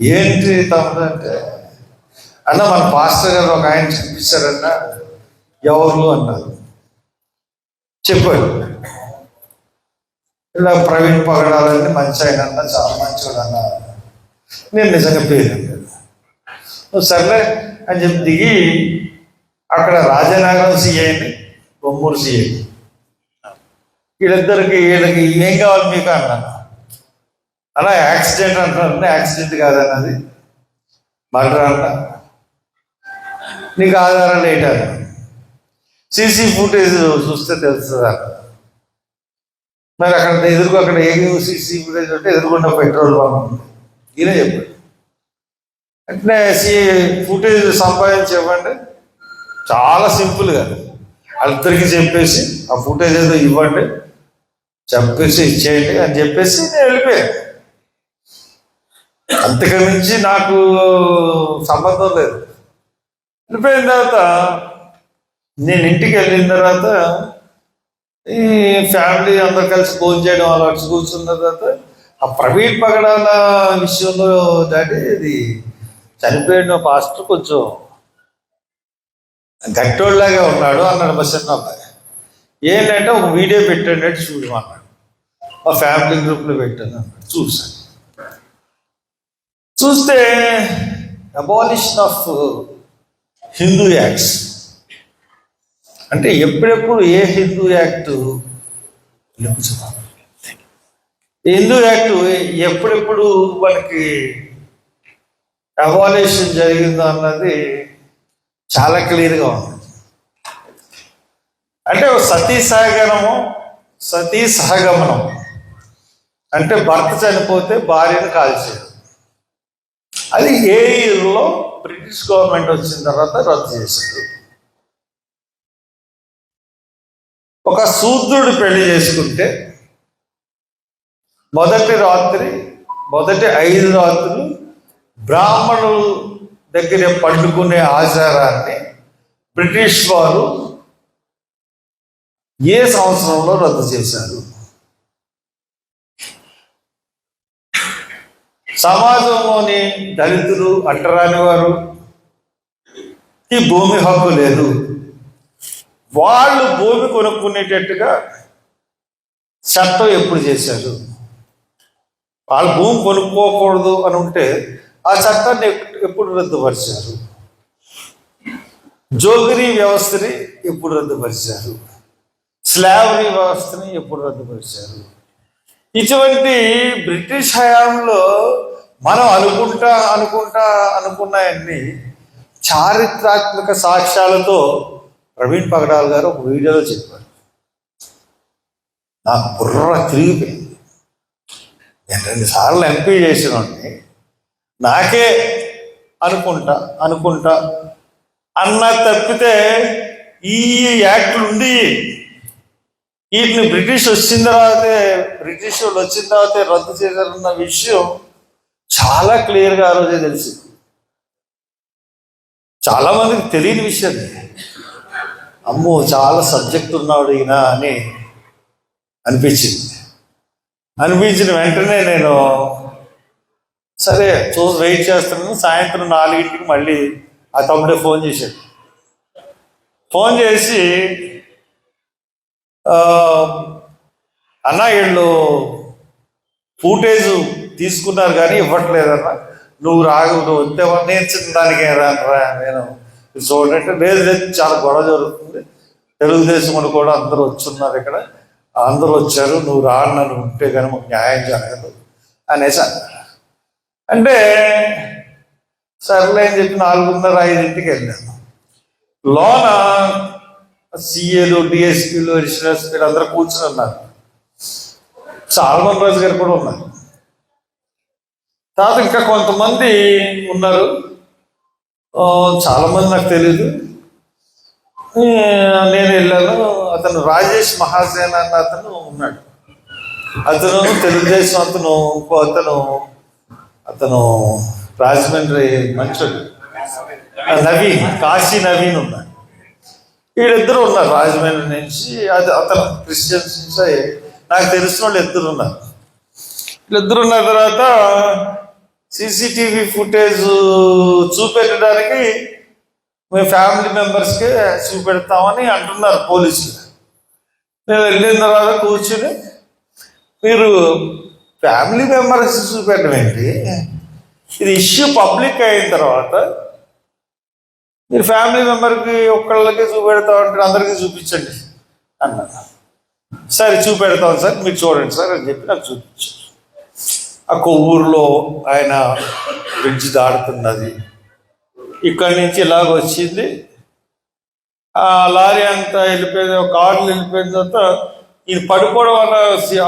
ఏంటి తమ్ముడు అంటే? అన్న మన పాస్టర్ గారు ఒక ఆయన చూపించారన్న ఎవరు అన్నారు? చెప్పాడు ఇలా ప్రవీణ్ పగడాలంటే మంచి ఆయన అన్న చాలా మంచివాడు అన్న. నేను నిజంగా పేరు నువ్వు సర్లే అని చెప్పి దిగి అక్కడ రాజనగరం సిఐని బొమ్మూరు సిఐ వీళ్ళిద్దరికి వీళ్ళకి ఏం కావాలి మీకు అన్నాను అలా యాక్సిడెంట్ అంటున్నారు. యాక్సిడెంట్ కాదన్నది. మర్డర్ అంట. నీకు ఆధారాలు ఏంటారు సీసీ ఫుటేజ్ చూస్తే తెలుస్తుంది? అన్న మరి అక్కడ ఎదురుకు అక్కడ ఏ సీసీ ఫుటేజ్ ఉంటే ఎదురుకుండా పెట్రోల్ బంక్ ఉంది. ఈయన చెప్పాడు. అంటే సి ఫుటేజ్ సంపాదించి ఇవ్వండి. చాలా సింపుల్గా వాళ్ళిద్దరికి చెప్పేసి ఆ ఫుటేజ్ ఏదో ఇవ్వండి. చెప్పేసి ఇచ్చేయండి అని చెప్పేసి నేను వెళ్ళిపోయాను. అంతకుమించి నాకు సంబంధం లేదు. వెళ్ళిపోయిన తర్వాత నేను ఇంటికి వెళ్ళిన తర్వాత ఈ ఫ్యామిలీ అందరు కలిసి భోజనం చేయడం అలా కూర్చున్న తర్వాత ఆ ప్రవీణ్ పగడాల విషయంలో డాడీ ఇది చనిపోయిన పాస్టర్ కొంచెం గట్టోళ్ళలాగా ఉన్నాడు అన్నాడు మా చిన్న అబ్బాయి ఏంటంటే ఒక వీడియో పెట్టండి అంటే చూడమన్నాడు మా ఫ్యామిలీ గ్రూప్లో పెట్టాను అన్నాడు. చూసాను చూస్తే అబాలిషన్ ఆఫ్ హిందూ యాక్ట్స్ అంటే ఎప్పుడెప్పుడు ఏ హిందూ యాక్ట్ హిందూ యాక్ట్ ఎప్పుడెప్పుడు మనకి అబాలిషన్ జరిగిందో అన్నది చాలా క్లియర్గా ఉంది. అంటే సతీ సహగమనము సతీ సహగమనం. అంటే భర్త చనిపోతే భార్యను కాల్చేది అది ఏ ఇయర్లో బ్రిటిష్ గవర్నమెంట్ వచ్చిన తర్వాత రద్దు చేశారు ఒక శూద్రుడు పెళ్ళి చేసుకుంటే మొదటి రాత్రి మొదటి ఐదు రాత్రులు బ్రాహ్మణుల దగ్గర పండుకునే ఆచారాన్ని బ్రిటిష్ వారు ఏ సంవత్సరంలో రద్దు చేశారు? సమాజంలోని దళితులు అంటరాని వారు ఈ భూమి హక్కు లేదు. వాళ్ళు భూమి కొనుక్కునేటట్టుగా చట్టం ఎప్పుడు చేశారు? వాళ్ళు భూమి కొనుక్కోకూడదు అని ఉంటే ఆ చట్టాన్ని ఎప్పుడు రద్దుపరిచారు? జోగిరీ వ్యవస్థని ఎప్పుడు రద్దుపరిచారు? స్లావరీ వ్యవస్థని ఎప్పుడు రద్దుపరిచారు? ఇటువంటి బ్రిటిష్ హయాంలో మనం అనుకుంటా అనుకుంటా అనుకున్నాయన్నీ చారిత్రాత్మక సాక్ష్యాలతో ప్రవీణ్ పగడాల్ గారు ఒక వీడియోలో చెప్పారు. నాకు బుర్ర తిరిగిపోయింది. నేను రెండుసార్లు ఎంపీ చేసినండి నాకే అనుకుంటా అనుకుంటా అన్న తప్పితే ఈ యాక్ట్లు ఉండి వీటిని బ్రిటిష్ వచ్చిన తర్వాతే బ్రిటిష్ వాళ్ళు వచ్చిన తర్వాతే రద్దు చేశారన్న విషయం చాలా క్లియర్గా ఆ రోజే తెలిసింది. చాలా మందికి తెలియని విషయం అమ్మో చాలా సబ్జెక్ట్ ఉన్నాడు ఈయన అని అనిపించింది. అనిపించిన వెంటనే నేను సరే చూసి వెయిట్ చేస్తున్నాను. సాయంత్రం నాలుగింటికి మళ్ళీ ఆ తమ్ముడే ఫోన్ చేశాడు. ఫోన్ చేసి అన్న వీళ్ళు ఫూటేజ్ తీసుకున్నారు కానీ ఇవ్వట్లేదన్నా. నువ్వు రాగు నువ్వు వస్తే నేను చిన్నదానికి రా నేను చూడంటే లేదు లేదు చాలా గొడవ జరుగుతుంది. తెలుగుదేశం వాళ్ళు కూడా అందరూ వచ్చున్నారు ఇక్కడ. అందరూ వచ్చారు. నువ్వు రా నన్ను ఉంటే కానీ మాకు న్యాయం జరగదు అనేసి అన్నారు. అంటే సర్లే అని చెప్పి నాలుగున్నర ఐదింటికి వెళ్ళాను. లోన సిఏలు డిఎస్పీలు అడిషనల్ వీళ్ళందరూ కూర్చుని ఉన్నారు. సాల్మన్ రాజు గారు కూడా ఉన్నారు. తర్వాత ఇంకా కొంతమంది ఉన్నారు. చాలామంది నాకు తెలియదు నేను వెళ్ళాను. అతను రాజేష్ మహాసేన అన్న అతను ఉన్నాడు. అతను తెలుగుదేశం అతను ఇంకో అతను అతను రాజమండ్రి మంచోడు. నవీన్ కాశీ నవీన్ ఉన్నాడు. వీళ్ళిద్దరు ఉన్నారు రాజమండ్రి నుంచి. అది అతను క్రిస్టియన్స్ నుంచి. నాకు తెలిసిన వాళ్ళు ఇద్దరు ఉన్నారు. వీళ్ళిద్దరు ఉన్న తర్వాత సీసీటీవీ ఫుటేజ్ చూపెట్టడానికి మీ ఫ్యామిలీ మెంబర్స్కి చూపెడతామని అంటున్నారు పోలీసులు. నేను వెళ్ళిన తర్వాత కూర్చుని మీరు ఫ్యామిలీ మెంబర్స్ చూపెట్టడం ఏంటి? ఇది ఇష్యూ పబ్లిక్ అయిన తర్వాత మీరు ఫ్యామిలీ మెంబర్కి ఒక్కళ్ళకి చూపెడతా ఉంటే అందరికీ చూపించండి అన్న సరే చూపెడతాం సార్ మీరు చూడండి సార్ అని చెప్పి నాకు చూపించారు. ఆ కొవ్వూరులో ఆయన బ్రిడ్జ్ దాడుతున్నది ఇక్కడి నుంచి ఇలాగ వచ్చింది. ఆ లారీ అంతా వెళ్ళిపోయింది ఒక కార్లు వెళ్ళిపోయిన తర్వాత ఇది పడిపోవడం వల్ల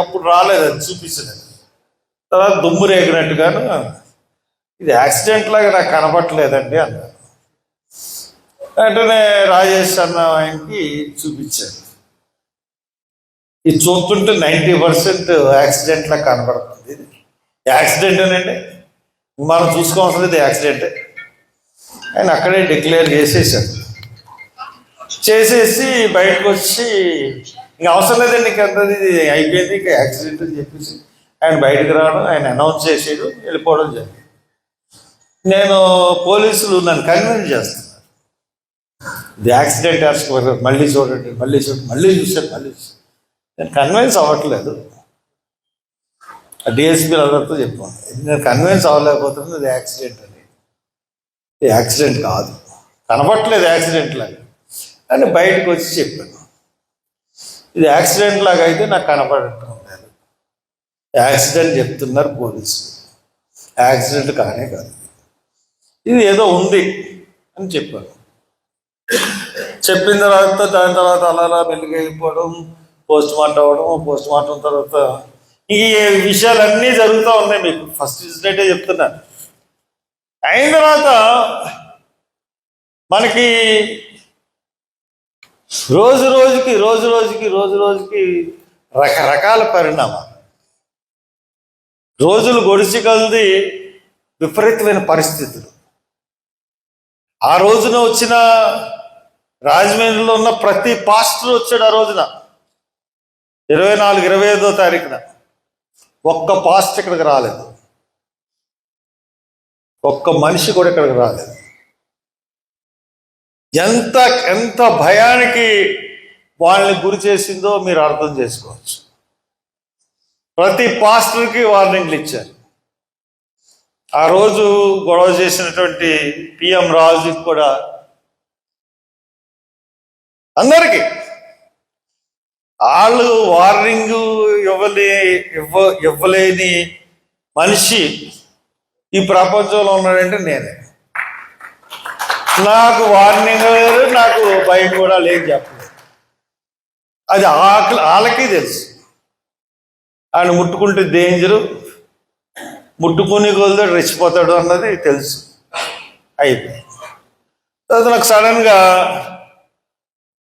అప్పుడు రాలేదు అది చూపించలేదు. తర్వాత దుమ్ము రేగినట్టుగాను ఇది యాక్సిడెంట్ లాగా నాకు కనపట్లేదండి అన్నారు వెంటనే రాజేష్ అన్న ఆయనకి చూపించాను ఇది చూస్తుంటే నైంటీ పర్సెంట్ యాక్సిడెంట్ లా కనబడుతుంది. యాక్సిడెంటేనండి మనం చూసుకోవాల్సిన ఇది యాక్సిడెంటే. ఆయన అక్కడే డిక్లేర్ చేసేసాడు. చేసేసి బయటకు వచ్చి ఇంక అవసరం లేదండి ఇంక ఇది అయిపోయింది ఇంకా యాక్సిడెంట్ అని చెప్పేసి ఆయన బయటకు రావడం ఆయన అనౌన్స్ చేసేయడం వెళ్ళిపోవడం జరిగింది. నేను పోలీసులు నన్ను కన్విన్స్ చేస్తున్నారు. ఇది యాక్సిడెంట్ మళ్ళీ చూడండి మళ్ళీ చూడండి మళ్ళీ చూసాను మళ్ళీ చూసాను నేను కన్విన్స్ అవ్వట్లేదు. డిఎస్పీలు అందరితో చెప్పాను నేను కన్విన్స్ అవ్వలేకపోతుంది ఇది యాక్సిడెంట్ అని. ఇది యాక్సిడెంట్ కాదు. కనపట్లేదు యాక్సిడెంట్ లాగా. అని బయటకు వచ్చి చెప్పాను. ఇది యాక్సిడెంట్ లాగా అయితే నాకు కనపడటం లేదు. యాక్సిడెంట్ చెప్తున్నారు పోలీసులు. యాక్సిడెంట్ కానే కాదు. ఇది ఏదో ఉంది అని చెప్పాను. చెప్పిన తర్వాత దాని తర్వాత అలా అలా మెల్లిగా వెళ్ళిపోవడం పోస్ట్ మార్టం అవ్వడం పోస్ట్ మార్టం తర్వాత ఈ విషయాలన్నీ జరుగుతూ ఉన్నాయి మీకు. ఫస్ట్ ఇన్సిడెంటే చెప్తున్నాను అయిన తర్వాత మనకి రోజు రోజుకి రోజు రోజుకి రోజు రోజుకి రకరకాల పరిణామాలు. రోజులు గొడిచి కలిది విపరీతమైన పరిస్థితులు. ఆ రోజున వచ్చిన రాజమండ్రిలో ఉన్న ప్రతి పాస్టర్ వచ్చాడు ఆ రోజున. ఇరవై నాలుగు ఇరవై ఐదో తారీఖున. ఒక్క పాస్ట్ ఇక్కడికి రాలేదు. ఒక్క మనిషి కూడా ఇక్కడికి రాలేదు. ఎంత ఎంత భయానికి వాళ్ళని గురి చేసిందో మీరు అర్థం చేసుకోవచ్చు. ప్రతి పాస్టర్కి వార్నింగ్లు ఇచ్చారు. ఆ రోజు గొడవ చేసినటువంటి పిఎం రాజుకి కూడా అందరికీ వాళ్ళు వార్నింగ్ ఇవ్వలే ఇవ్వ ఇవ్వలేని మనిషి ఈ ప్రపంచంలో ఉన్నాడంటే నేనే. నాకు వార్నింగ్ లేదు నాకు భయం కూడా లేదు చెప్పలేదు. అది ఆకలి వాళ్ళకి తెలుసు. ఆయన ముట్టుకుంటే డేంజరు ముట్టుకుని కొలితే రెచ్చిపోతాడు అన్నది తెలుసు. అయిపోయింది. తర్వాత నాకు సడన్గా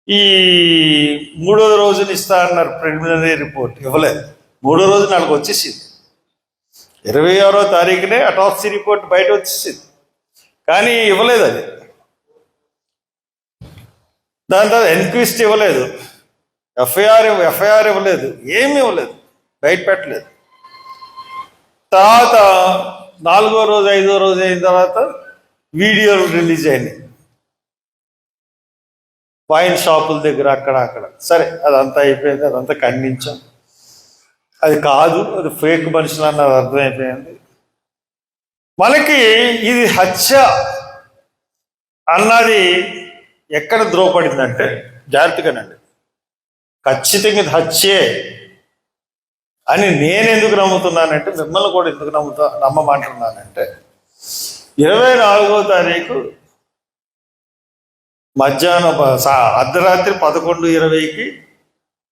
ఈ మూడో రోజున ఇస్తా అన్నారు ప్రిలిమినరీ రిపోర్ట్. ఇవ్వలేదు మూడో రోజు నాకు వచ్చేసింది. ఇరవై ఆరో తారీఖునే అటాప్సీ రిపోర్ట్ బయట వచ్చేసింది. కానీ ఇవ్వలేదు అది. దాని తర్వాత ఎన్క్విస్ట్ ఇవ్వలేదు. ఎఫ్ఐఆర్ ఎఫ్ఐఆర్ ఇవ్వలేదు. ఏమీ ఇవ్వలేదు. బయట పెట్టలేదు. తర్వాత నాలుగో రోజు ఐదో రోజు అయిన తర్వాత వీడియోలు రిలీజ్ అయినాయి. వైన్ షాపుల దగ్గర అక్కడ అక్కడ. సరే అదంతా అయిపోయింది అదంతా ఖండించాం. అది కాదు అది ఫేక్ మనుషులు అన్నది అర్థమైపోయింది. మనకి ఇది హత్య అన్నది ఎక్కడ ద్రోపడిందంటే జాగ్రత్తగానండి. ఖచ్చితంగా ఇది హత్యే అని నేను ఎందుకు నమ్ముతున్నానంటే మిమ్మల్ని కూడా ఎందుకు నమ్ముతా నమ్మమంటున్నానంటే ఇరవై నాలుగో తారీఖు మధ్యాహ్నం అర్ధరాత్రి పదకొండు ఇరవైకి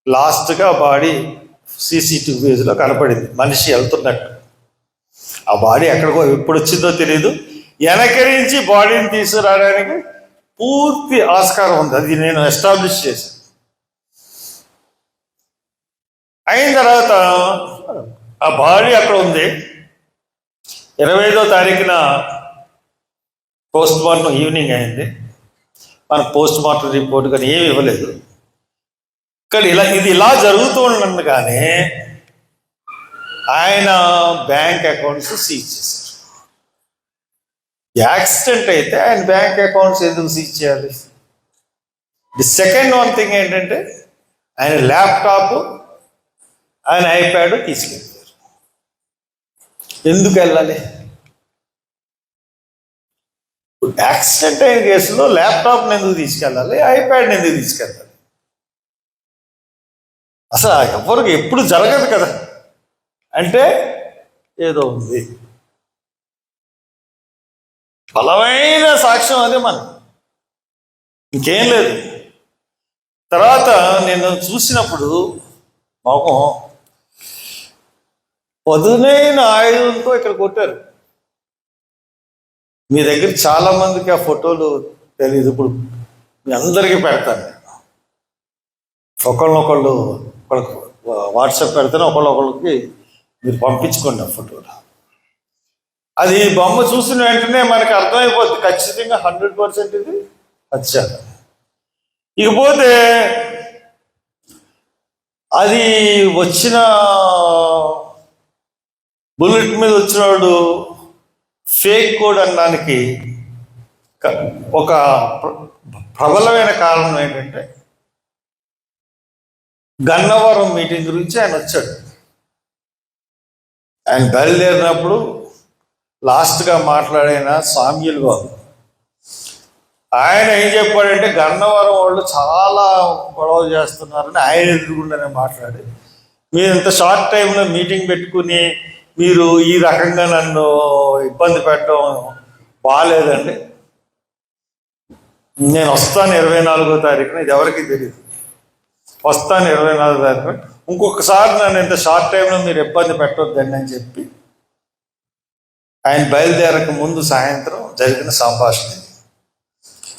లాస్ట్గా బాడీ సీసీటీవీలో కనపడింది. మనిషి వెళ్తున్నట్టు. ఆ బాడీ ఎక్కడికో ఎప్పుడు వచ్చిందో తెలియదు వెనకరించి బాడీని తీసుకురావడానికి పూర్తి ఆస్కారం ఉంది. అది నేను ఎస్టాబ్లిష్ చేశాను. అయిన తర్వాత ఆ బాడీ అక్కడ ఉంది. ఇరవై ఐదో తారీఖున పోస్ట్ మార్టం ఈవినింగ్ అయింది. మన పోస్ట్ మార్టం రిపోర్ట్ కానీ ఏమి ఇవ్వలేదు. కానీ ఇలా ఇది ఇలా జరుగుతూ ఉండగానే ఆయన బ్యాంక్ అకౌంట్స్ సీజ్ చేశారు. యాక్సిడెంట్ అయితే ఆయన బ్యాంక్ అకౌంట్స్ ఎందుకు సీజ్ చేయాలి? ది సెకండ్ వన్ థింగ్ ఏంటంటే ఆయన ల్యాప్టాప్ ఆయన ఐప్యాడ్ తీసుకెళ్ళారు. ఎందుకు వెళ్ళాలి? యాక్సిడెంట్ అయిన కేసులో ల్యాప్టాప్ని ఎందుకు తీసుకెళ్ళాలి? ఐప్యాడ్ని ఎందుకు తీసుకెళ్ళాలి? అసలు ఎవరికి ఎప్పుడు జరగదు కదా. అంటే ఏదో ఉంది. బలమైన సాక్ష్యం అదే మనం ఇంకేం లేదు. తర్వాత నేను చూసినప్పుడు మొహం పదునైన ఆయుధంతో ఇక్కడ కొట్టారు. మీ దగ్గర చాలా మందికి ఆ ఫోటోలు తెలియదు ఇప్పుడు మీ అందరికీ పెడతాను నేను. ఒకళ్ళనొకళ్ళు ఒకళ్ళకి వాట్సాప్ పెడితేనే ఒకళ్ళొకళ్ళకి మీరు పంపించుకోండి ఆ ఫోటోలు. అది బొమ్మ చూసిన వెంటనే మనకు అర్థమైపోద్ది. ఖచ్చితంగా హండ్రెడ్ పర్సెంట్ ఇది వచ్చాను ఇకపోతే అది వచ్చిన బుల్లెట్ మీద వచ్చినవాడు ఫేక్ కోడ్ అనడానికి ఒక ప్రబలమైన కారణం ఏంటంటే గన్నవరం మీటింగ్ గురించి ఆయన వచ్చాడు. ఆయన బయలుదేరినప్పుడు లాస్ట్గా మాట్లాడిన సామ్యుల్ బాబు. ఆయన ఏం చెప్పాడంటే గన్నవరం వాళ్ళు చాలా గొడవ చేస్తున్నారని ఆయన ఎదురుకుండానే మాట్లాడి మీరు ఇంత షార్ట్ టైంలో మీటింగ్ పెట్టుకుని మీరు ఈ రకంగా నన్ను ఇబ్బంది పెట్టడం బాగాలేదండి నేను వస్తాను ఇరవై నాలుగో తారీఖున ఇది ఎవరికి తెలియదు వస్తాను ఇరవై నాలుగో తారీఖున. ఇంకొకసారి నన్ను ఇంత షార్ట్ టైంలో మీరు ఇబ్బంది పెట్టొద్దండి అని చెప్పి ఆయన బయలుదేరక ముందు సాయంత్రం జరిగిన సంభాషణ ఇది.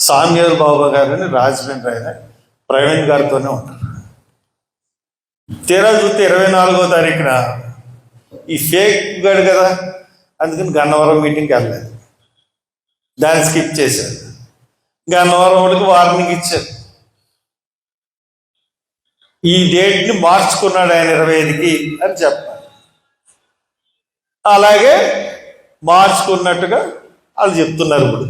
సామ్యూల్ బాబా గారిని రాజమండ్రి ఆయన ప్రవీణ్ గారితోనే ఉంటారు. తీరా చూస్తే ఇరవై నాలుగో తారీఖున ఈ ఫేక్ గాడు కదా? అందుకని గన్నవరం మీటింగ్కి వెళ్ళలేదు. దాన్ని స్కిప్ చేశారు. గన్నవరం వాడికి వార్నింగ్ ఇచ్చారు. ఈ డేట్ని మార్చుకున్నాడు ఆయన ఇరవై ఐదుకి అని చెప్పారు. అలాగే మార్చుకున్నట్టుగా వాళ్ళు చెప్తున్నారు ఇప్పుడు.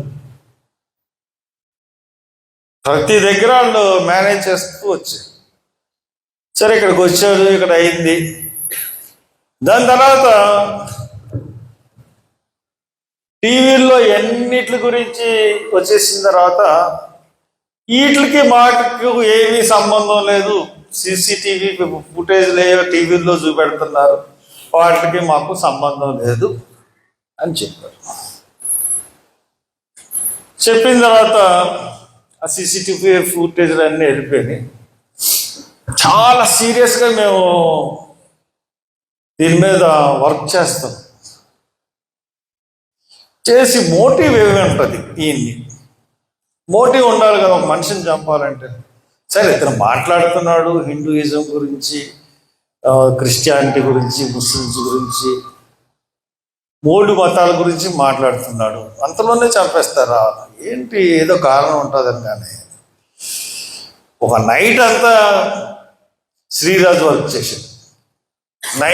ప్రతి దగ్గర వాళ్ళు మేనేజ్ చేస్తూ వచ్చారు. సరే ఇక్కడికి వచ్చారు ఇక్కడ అయింది. దాని తర్వాత టీవీల్లో ఎన్నిటి గురించి వచ్చేసిన తర్వాత వీటికి మాటకు ఏమీ సంబంధం లేదు. సీసీటీవీ ఫుటేజ్ లేవో టీవీల్లో చూపెడుతున్నారు. వాటికి మాకు సంబంధం లేదు అని చెప్పారు. చెప్పిన తర్వాత ఆ సీసీటీవీ ఫుటేజ్లు అన్నీ వెళ్ళిపోయినాయి. చాలా సీరియస్గా మేము దీని మీద వర్క్ చేస్తాం. చేసి మోటివ్ ఏమి ఉంటుంది? దీన్ని మోటివ్ ఉండాలి కదా ఒక మనిషిని చంపాలంటే. సరే ఇతను మాట్లాడుతున్నాడు హిందూయిజం గురించి క్రిస్టియానిటీ గురించి ముస్లిమ్స్ గురించి మూడు మతాల గురించి మాట్లాడుతున్నాడు. అంతలోనే చంపేస్తారా? ఏంటి ఏదో కారణం ఉంటుందని కానీ ఒక నైట్ అంతా శ్రీరాజు వర్క్ చేసింది నైట్